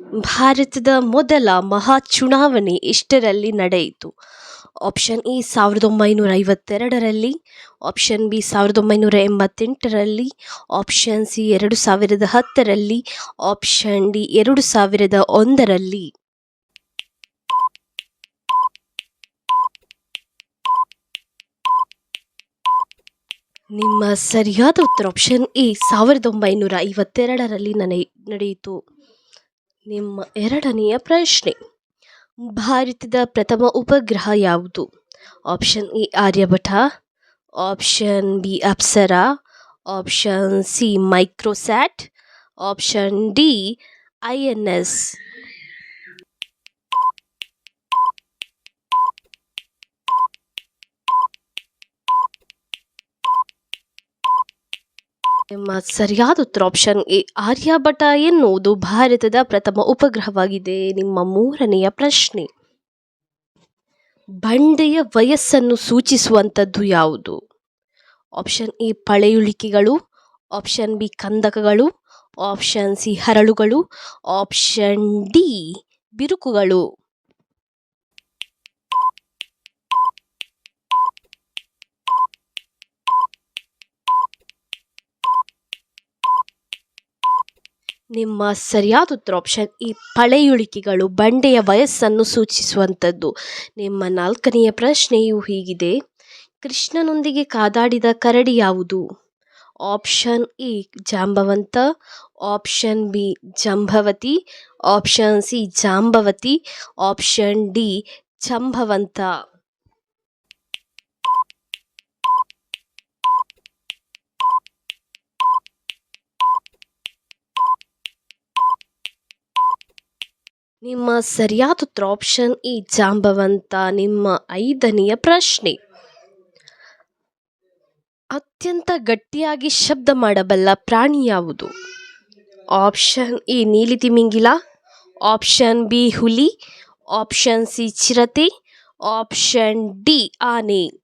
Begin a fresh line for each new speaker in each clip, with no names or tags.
ಭಾರತದ ಮೊದಲ ಮಹಾ ಚುನಾವಣೆ ಇಷ್ಟರಲ್ಲಿ ನಡೆಯಿತು. ಆಪ್ಷನ್ ಎ ಸಾವಿರದ ಒಂಬೈನೂರ ಐವತ್ತೆರಡರಲ್ಲಿ ಆಪ್ಷನ್ ಬಿ ಸಾವಿರದ ಒಂಬೈನೂರ ಎಂಬತ್ತೆಂಟರಲ್ಲಿ ಆಪ್ಷನ್ ಸಿ ಎರಡು ಸಾವಿರದ ಹತ್ತರಲ್ಲಿ ಆಪ್ಷನ್ ಡಿ ಎರಡು ಸಾವಿರದ ಒಂದರಲ್ಲಿ. ನಿಮ್ಮ ಸರಿಯಾದ ಉತ್ತರ ಆಪ್ಷನ್ ಎ ಸಾವಿರದ ಒಂಬೈನೂರ ಐವತ್ತೆರಡರಲ್ಲಿ ನಡೆ ನಡೆಯಿತು. ನಿಮ್ಮ ಎರಡನೆಯ ಪ್ರಶ್ನೆ. ಭಾರತದ ಪ್ರಥಮ ಉಪಗ್ರಹ ಯಾವುದು? Option A Aryabhata option B Apsara, option C Microsat, option D I N S. ನಿಮ್ಮ ಸರಿಯಾದ ಉತ್ತರ ಆಪ್ಷನ್ ಎ. ಆರ್ಯಭಟ ಎನ್ನುವುದು ಭಾರತದ ಪ್ರಥಮ ಉಪಗ್ರಹವಾಗಿದೆ. ನಿಮ್ಮ ಮೂರನೆಯ ಪ್ರಶ್ನೆ. ಬಂಡೆಯ ವಯಸ್ಸನ್ನು ಸೂಚಿಸುವಂಥದ್ದು ಯಾವುದು? Option A. ಪಳೆಯುಳಿಕೆಗಳು option B. ಕಂದಕಗಳು ಆಪ್ಷನ್ ಸಿ. ಹರಳುಗಳು ಆಪ್ಷನ್ ಡಿ. ಬಿರುಕುಗಳು. ನಿಮ್ಮ ಸರಿಯಾದ ಉತ್ತರ ಆಪ್ಷನ್ ಈ ಪಳೆಯುಳಿಕೆಗಳು ಬಂಡೆಯ ವಯಸ್ಸನ್ನು ಸೂಚಿಸುವಂಥದ್ದು. ನಿಮ್ಮ ನಾಲ್ಕನೆಯ ಪ್ರಶ್ನೆಯು ಹೀಗಿದೆ. ಕೃಷ್ಣನೊಂದಿಗೆ ಕಾದಾಡಿದ ಕರಡಿ ಯಾವುದು? Option E Jambavanta option B Jambhavati option C Jambavati option D Jambavanta ನಿಮ್ಮ ಸರಿಯಾದ ಉತ್ತರ ಆಪ್ಷನ್ ಇ ಜಾಂಬವಂತ ನಿಮ್ಮ ಐದನೆಯ ಪ್ರಶ್ನೆ. ಅತ್ಯಂತ ಗಟ್ಟಿಯಾಗಿ ಶಬ್ದ ಮಾಡಬಲ್ಲ ಪ್ರಾಣಿ ಯಾವುದು? ಆಪ್ಷನ್ ಎ ನೀಲಿ ತಿಮಿಂಗಿಲ ಆಪ್ಷನ್ ಬಿ ಹುಲಿ ಆಪ್ಷನ್ ಸಿ ಚಿರತೆ ಆಪ್ಷನ್ ಡಿ ಆನೆ.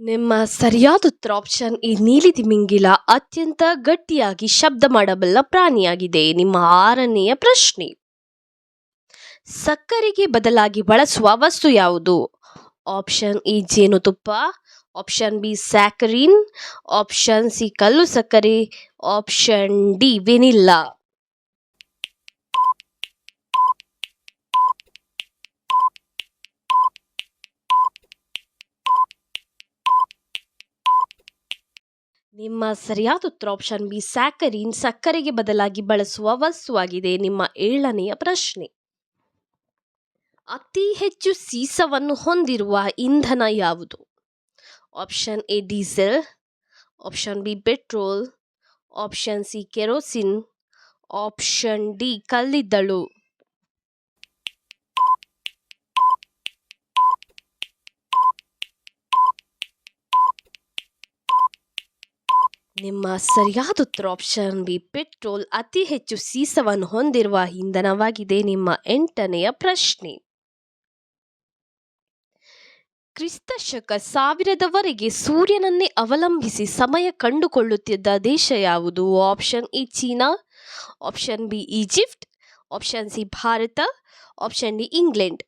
ನಿಮ್ಮ ಸರಿಯಾದ ಉತ್ತರ ಆಪ್ಷನ್ ಈ ನೀಲಿ ತಿಮಿಂಗಿಲ ಅತ್ಯಂತ ಗಟ್ಟಿಯಾಗಿ ಶಬ್ದ ಮಾಡಬಲ್ಲ ಪ್ರಾಣಿಯಾಗಿದೆ. ನಿಮ್ಮ ಆರನೆಯ ಪ್ರಶ್ನೆ. ಸಕ್ಕರೆಗೆ ಬದಲಾಗಿ ಬಳಸುವ ವಸ್ತು ಯಾವುದು? ಆಪ್ಷನ್ ಇ ಜೇನುತುಪ್ಪ option B saccharin option C ಕಲ್ಲು ಸಕ್ಕರೆ ಆಪ್ಷನ್ ಡಿ ವೆನಿಲ್ಲಾ. ನಿಮ್ಮ ಸರಿಯಾದ ಉತ್ತರ ಆಪ್ಷನ್ ಬಿ ಸ್ಯಾಕರಿನ್ ಸಕ್ಕರೆಗೆ ಬದಲಾಗಿ ಬಳಸುವ ವಸ್ತುವಾಗಿದೆ ನಿಮ್ಮ ಏಳನೆಯ ಪ್ರಶ್ನೆ. ಅತಿ ಹೆಚ್ಚು ಸೀಸವನ್ನು ಹೊಂದಿರುವ ಇಂಧನ ಯಾವುದು? Option A diesel option B petrol option C kerosene option D ಕಲ್ಲಿದ್ದಲು ನಿಮ್ಮ ಸರಿಯಾದ ಉತ್ತರ ಆಪ್ಷನ್ ಬಿ ಪೆಟ್ರೋಲ್ ಅತಿ ಹೆಚ್ಚು ಸೀಸವನ್ನು ಹೊಂದಿರುವ ಇಂಧನವಾಗಿದೆ. ನಿಮ್ಮ ಎಂಟನೆಯ ಪ್ರಶ್ನೆ. ಕ್ರಿಸ್ತ ಶಕ ಸಾವಿರದವರೆಗೆ ಸೂರ್ಯನನ್ನೇ ಅವಲಂಬಿಸಿ ಸಮಯ ಕಂಡುಕೊಳ್ಳುತ್ತಿದ್ದ ದೇಶ ಯಾವುದು? Option E China. Option B Egypt. Option C Bharat. Option D England.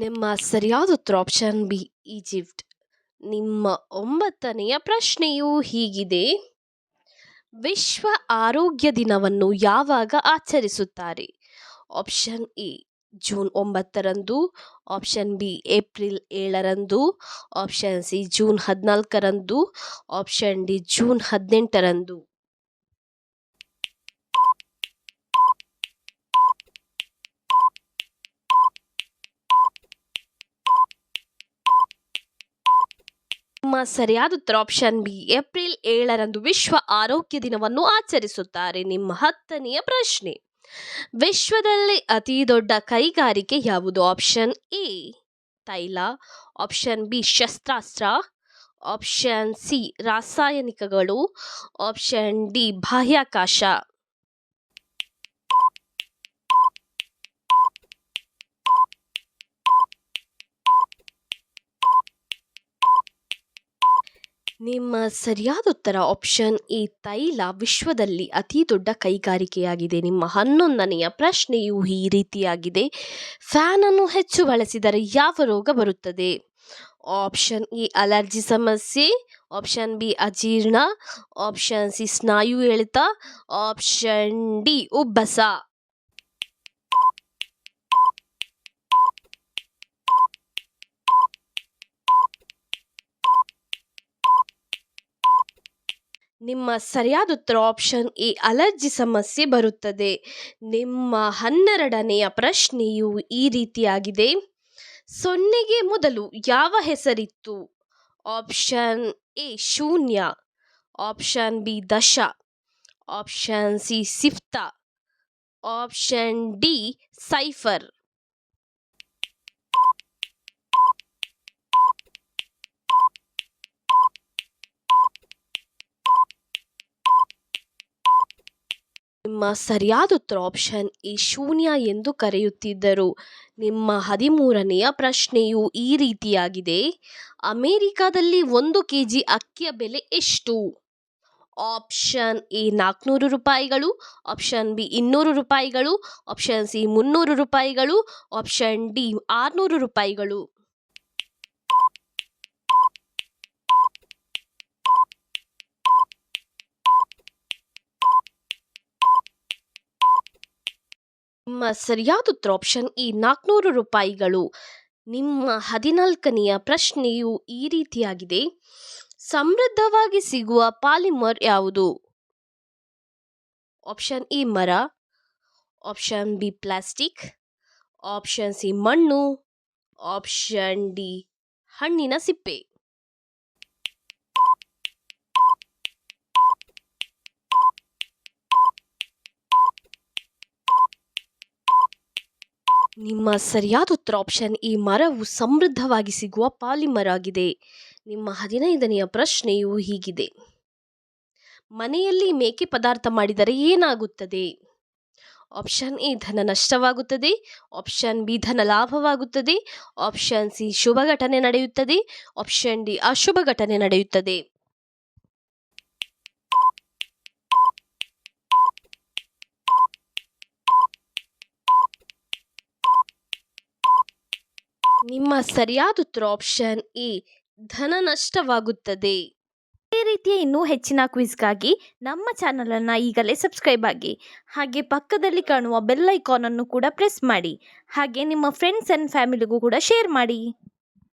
ನಿಮ್ಮ ಸರಿಯಾದ ಉತ್ತರ ಆಪ್ಷನ್ ಬಿ ಈಜಿಪ್ಟ್ ನಿಮ್ಮ ಒಂಬತ್ತನೆಯ ಪ್ರಶ್ನೆಯು ಹೀಗಿದೆ. ವಿಶ್ವ ಆರೋಗ್ಯ ದಿನವನ್ನು ಯಾವಾಗ ಆಚರಿಸುತ್ತಾರೆ? ಆಪ್ಷನ್ ಎ ಜೂನ್ ಒಂಬತ್ತರಂದು. ಆಪ್ಷನ್ ಬಿ ಏಪ್ರಿಲ್ ಏಳರಂದು. ಆಪ್ಷನ್ ಸಿ ಜೂನ್ ಹದಿನಾಲ್ಕರಂದು. ಆಪ್ಷನ್ ಡಿ ಜೂನ್ ಹದಿನೆಂಟರಂದು. ನಿಮ್ಮ ಸರಿಯಾದ ಉತ್ತರ ಆಪ್ಷನ್ ಬಿ ಏಪ್ರಿಲ್ ಏಳರಂದು ವಿಶ್ವ ಆರೋಗ್ಯ ದಿನವನ್ನು ಆಚರಿಸುತ್ತಾರೆ. ನಿಮ್ಮ ಹತ್ತನೆಯ ಪ್ರಶ್ನೆ. ವಿಶ್ವದಲ್ಲಿ ಅತಿ ದೊಡ್ಡ ಕೈಗಾರಿಕೆ ಯಾವುದು? ಆಪ್ಷನ್ ಎ ತೈಲ. ಆಪ್ಷನ್ ಬಿ ಶಸ್ತ್ರಾಸ್ತ್ರ. ಆಪ್ಷನ್ ಸಿ ರಾಸಾಯನಿಕಗಳು. ಆಪ್ಷನ್ ಡಿ ಬಾಹ್ಯಾಕಾಶ. ನಿಮ್ಮ ಸರಿಯಾದ ಉತ್ತರ ಆಪ್ಷನ್ ಎ ತೈಲ ವಿಶ್ವದಲ್ಲಿ ಅತಿ ದೊಡ್ಡ ಕೈಗಾರಿಕೆಯಾಗಿದೆ. ನಿಮ್ಮ ಹನ್ನೊಂದನೆಯ ಪ್ರಶ್ನೆಯು ಈ ರೀತಿಯಾಗಿದೆ. ಫ್ಯಾನನ್ನು ಹೆಚ್ಚು ಬಳಸಿದರೆ ಯಾವ ರೋಗ ಬರುತ್ತದೆ? ಆಪ್ಷನ್ ಇ ಅಲರ್ಜಿ ಸಮಸ್ಯೆ. ಆಪ್ಷನ್ ಬಿ, ಅಜೀರ್ಣ. ಆಪ್ಷನ್ ಸಿ, ಸ್ನಾಯು ಎಳೆತ ಆಪ್ಷನ್ ಡಿ, ಉಬ್ಬಸ. ನಿಮ್ಮ ಸರಿಯಾದ ಉತ್ತರ ಆಪ್ಷನ್ ಎ, ಅಲರ್ಜಿ ಸಮಸ್ಯೆ ಬರುತ್ತದೆ. ನಿಮ್ಮ ಹನ್ನೆರಡನೆಯ ಪ್ರಶ್ನೆಯು ಈ ರೀತಿಯಾಗಿದೆ. ಸೊನ್ನೆಗೆ ಮೊದಲು ಯಾವ ಹೆಸರಿತ್ತು? ಆಪ್ಷನ್ ಎ, ಶೂನ್ಯ. ಆಪ್ಷನ್ ಬಿ, ದಶ. ಆಪ್ಷನ್ ಸಿ ಸಿಫ್ತ ಆಪ್ಷನ್ ಡಿ ಸೈಫರ್ ನಿಮ್ಮ ಸರಿಯಾದ ಉತ್ತರ ಆಪ್ಷನ್ ಎ ಶೂನ್ಯ ಎಂದು ಕರೆಯುತ್ತಿದ್ದರು. ನಿಮ್ಮ ಹದಿಮೂರನೆಯ ಪ್ರಶ್ನೆಯು ಈ ರೀತಿಯಾಗಿದೆ. ಅಮೆರಿಕಾದಲ್ಲಿ ಒಂದು ಕೆ ಜಿ ಅಕ್ಕಿಯ ಬೆಲೆ ಎಷ್ಟು? ಆಪ್ಷನ್ ಎ ನಾಲ್ಕುನೂರು ರೂಪಾಯಿಗಳು ಆಪ್ಷನ್ ಬಿ ಇನ್ನೂರು ರೂಪಾಯಿಗಳು ಆಪ್ಷನ್ ಸಿ ಮುನ್ನೂರು ರೂಪಾಯಿಗಳು ಆಪ್ಷನ್ ಡಿ ಆರುನೂರು ರೂಪಾಯಿಗಳು. ನಿಮ್ಮ ಸರಿಯಾದ ಉತ್ತರ ಆಪ್ಷನ್ ಈ ನಾಲ್ಕುನೂರು ರೂಪಾಯಿಗಳು. ನಿಮ್ಮ ಹದಿನಾಲ್ಕನೆಯ ಪ್ರಶ್ನೆಯು ಈ ರೀತಿಯಾಗಿದೆ. ಸಮೃದ್ಧವಾಗಿ ಸಿಗುವ ಪಾಲಿಮರ್ ಯಾವುದು? ಆಪ್ಷನ್ ಇ ಮರ. Option B plastic. Option C ಮಣ್ಣು. ಆಪ್ಷನ್ ಡಿ ಹಣ್ಣಿನ ಸಿಪ್ಪೆ. ನಿಮ್ಮ ಸರಿಯಾದ ಉತ್ತರ ಆಪ್ಷನ್ ಈ ಮರವು ಸಮೃದ್ಧವಾಗಿ ಸಿಗುವ ಪಾಲಿಮರ್ ಆಗಿದೆ. ನಿಮ್ಮ ಹದಿನೈದನೆಯ ಪ್ರಶ್ನೆಯು ಹೀಗಿದೆ. ಮನೆಯಲ್ಲಿ ಮೇಕೆ ಪದಾರ್ಥ ಮಾಡಿದರೆ ಏನಾಗುತ್ತದೆ? ಆಪ್ಷನ್ ಎ, ಧನ ನಷ್ಟವಾಗುತ್ತದೆ. ಆಪ್ಷನ್ ಬಿ, ಧನ ಲಾಭವಾಗುತ್ತದೆ. ಆಪ್ಷನ್ ಸಿ, ಶುಭ ಘಟನೆ ನಡೆಯುತ್ತದೆ. ಆಪ್ಷನ್ ಡಿ, ಅಶುಭ ಘಟನೆ ನಡೆಯುತ್ತದೆ. ನಿಮ್ಮ ಸರಿಯಾದ ಉತ್ತರ ಆಪ್ಷನ್ ಎ, ಧನ ನಷ್ಟವಾಗುತ್ತದೆ.
ಈ ರೀತಿಯ ಇನ್ನೂ ಹೆಚ್ಚಿನ ಕ್ವಿಜ್ಗಾಗಿ ನಮ್ಮ ಚಾನಲನ್ನು ಈಗಲೇ ಸಬ್ಸ್ಕ್ರೈಬ್ ಆಗಿ, ಹಾಗೆ ಪಕ್ಕದಲ್ಲಿ ಕಾಣುವ ಬೆಲ್ ಐಕಾನನ್ನು ಕೂಡ ಪ್ರೆಸ್ ಮಾಡಿ, ಹಾಗೆ ನಿಮ್ಮ ಫ್ರೆಂಡ್ಸ್ ಆ್ಯಂಡ್ ಫ್ಯಾಮಿಲಿಗೂ ಕೂಡ ಶೇರ್ ಮಾಡಿ.